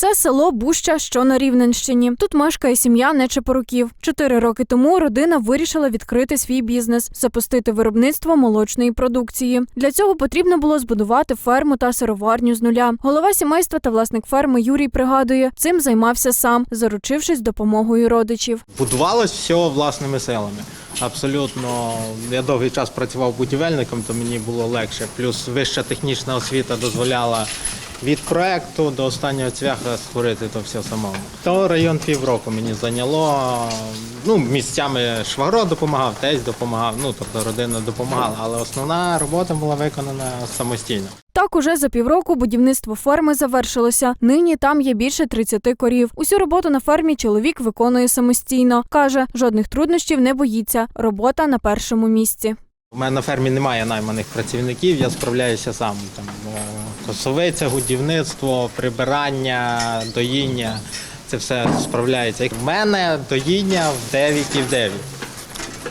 Це село Буща, що на Рівненщині. Тут мешкає сім'я Нечепоруків. Чотири роки тому родина вирішила відкрити свій бізнес, запустити виробництво молочної продукції. Для цього потрібно було збудувати ферму та сироварню з нуля. Голова сімейства та власник ферми Юрій пригадує, цим займався сам, заручившись допомогою родичів. Будувалось все власними силами. Абсолютно, я довгий час працював будівельником, то мені було легше. Плюс вища технічна освіта дозволяла від проекту до останнього цвяха створити то все самому. То район півроку мені зайняло. Ну, місцями швагро допомагав, тесть допомагав, ну тобто родина допомагала, але основна робота була виконана самостійно. Так, уже за півроку будівництво ферми завершилося. Нині там є більше 30 корів. Усю роботу на фермі чоловік виконує самостійно. каже, жодних труднощів не боїться. Робота на першому місці. У мене на фермі немає найманих працівників, я справляюся сам. Там косовиця, годівництво, прибирання, доїння. Це все справляється. У мене доїння в 9 і в 9.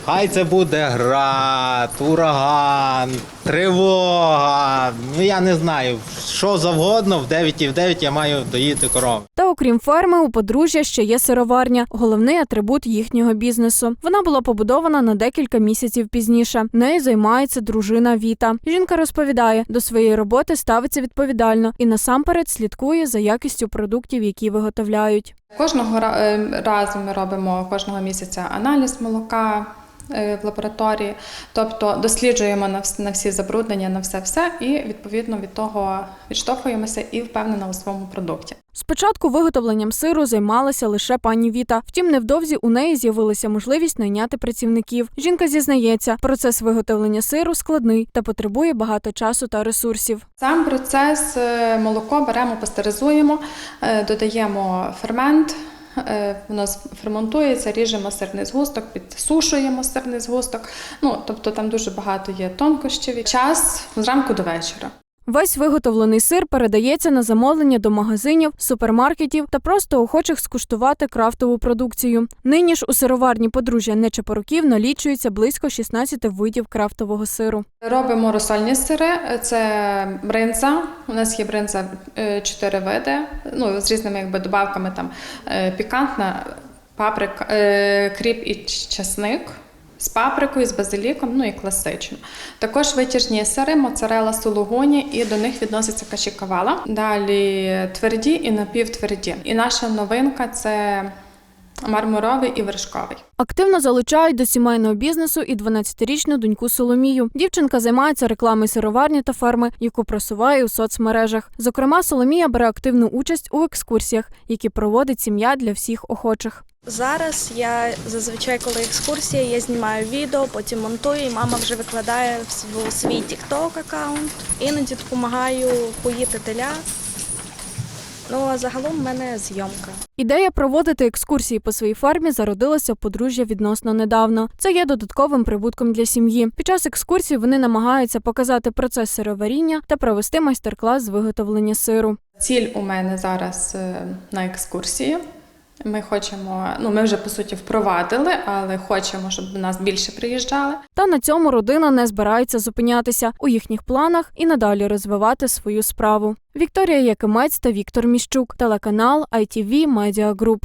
Хай це буде град, ураган, тривога. Ну я не знаю, що завгодно, в 9 і в 9 я маю доїти корову. Окрім ферми, у подружжя ще є сироварня, головний атрибут їхнього бізнесу. Вона була побудована на декілька місяців пізніше. Нею займається дружина Віта. Жінка розповідає, до своєї роботи ставиться відповідально і насамперед слідкує за якістю продуктів, які виготовляють. Кожного е, разу ми робимо кожного місяця аналіз молока в лабораторії, тобто досліджуємо на всі забруднення, на все все, і відповідно від того відштовхуємося і впевнена у своєму продукті. Спочатку виготовленням сиру займалася лише пані Віта. Втім, невдовзі у неї з'явилася можливість найняти працівників. Жінка зізнається, процес виготовлення сиру складний та потребує багато часу та ресурсів. Сам процес е, молоко беремо, пастеризуємо, е, додаємо фермент. Е, нас з- ферментується, ріжемо сирний згусток, підсушуємо сирний згусток. Ну тобто там дуже багато є тонкощів. Час зранку до вечора. Весь виготовлений сир передається на замовлення до магазинів, супермаркетів та просто охочих скуштувати крафтову продукцію. Нині ж у сироварні подружжя Нечепоруків налічується близько 16 видів крафтового сиру. Робимо розсольні сири. Це бринза. У нас є бринза е, чотири види. Ну з різними якби добавками там е, пікантна, паприка, е, кріп і ч- часник. З паприкою, з базиліком, ну і класично. Також витяжні сири, моцарела, сулугуні, і до них відноситься кашікавала. Далі тверді і напівтверді. І наша новинка це мармуровий і вершковий. Активно залучають до сімейного бізнесу і 12-річну доньку Соломію. Дівчинка займається рекламою сироварні та ферми, яку просуває у соцмережах. Зокрема, Соломія бере активну участь у екскурсіях, які проводить сім'я для всіх охочих. Зараз я зазвичай, коли екскурсія, я знімаю відео, потім монтую, і мама вже викладає в свій TikTok аккаунт. Іноді допомагаю поїти теля. Ну а загалом в мене зйомка. Ідея проводити екскурсії по своїй фермі зародилася подружжя відносно недавно. Це є додатковим прибутком для сім'ї. Під час екскурсії вони намагаються показати процес сироваріння та провести майстер-клас з виготовлення сиру. Ціль у мене зараз е, на екскурсії. Ми хочемо, ну ми вже по суті впровадили, але хочемо, щоб до нас більше приїжджали. Та на цьому родина не збирається зупинятися у їхніх планах і надалі розвивати свою справу. Вікторія Якимець та Віктор Міщук, телеканал ITV Media Group.